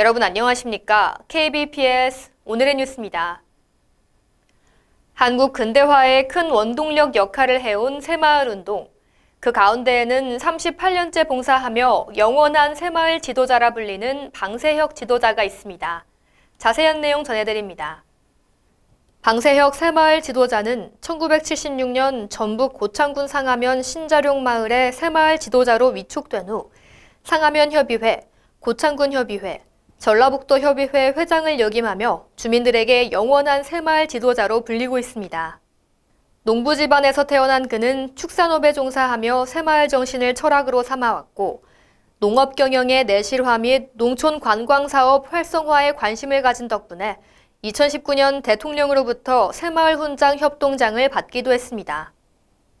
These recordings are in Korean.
여러분 안녕하십니까? KBPS 오늘의 뉴스입니다. 한국 근대화의 큰 원동력 역할을 해온 새마을 운동. 그 가운데에는 38년째 봉사하며 영원한 새마을 지도자라 불리는 방세혁 지도자가 있습니다. 자세한 내용 전해드립니다. 방세혁 새마을 지도자는 1976년 전북 고창군 상하면 신자룡 마을의 새마을 지도자로 위촉된 후 상하면 협의회, 고창군 협의회, 전라북도 협의회 회장을 역임하며 주민들에게 영원한 새마을 지도자로 불리고 있습니다. 농부 집안에서 태어난 그는 축산업에 종사하며 새마을 정신을 철학으로 삼아왔고 농업 경영의 내실화 및 농촌 관광 사업 활성화에 관심을 가진 덕분에 2019년 대통령으로부터 새마을 훈장 협동장을 받기도 했습니다.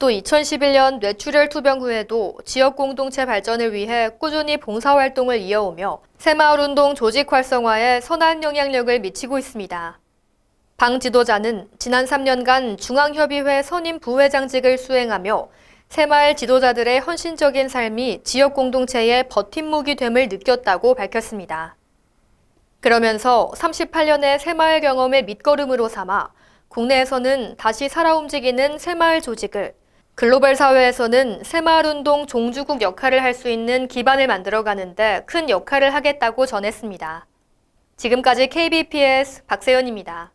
또 2011년 뇌출혈 투병 후에도 지역 공동체 발전을 위해 꾸준히 봉사활동을 이어오며 새마을운동 조직 활성화에 선한 영향력을 미치고 있습니다. 방 지도자는 지난 3년간 중앙협의회 선임 부회장직을 수행하며 새마을 지도자들의 헌신적인 삶이 지역 공동체의 버팀목이 됨을 느꼈다고 밝혔습니다. 그러면서 38년의 새마을 경험을 밑거름으로 삼아 국내에서는 다시 살아 움직이는 새마을 조직을 글로벌 사회에서는 새마을운동 종주국 역할을 할 수 있는 기반을 만들어가는데 큰 역할을 하겠다고 전했습니다. 지금까지 KBPS 박세연입니다.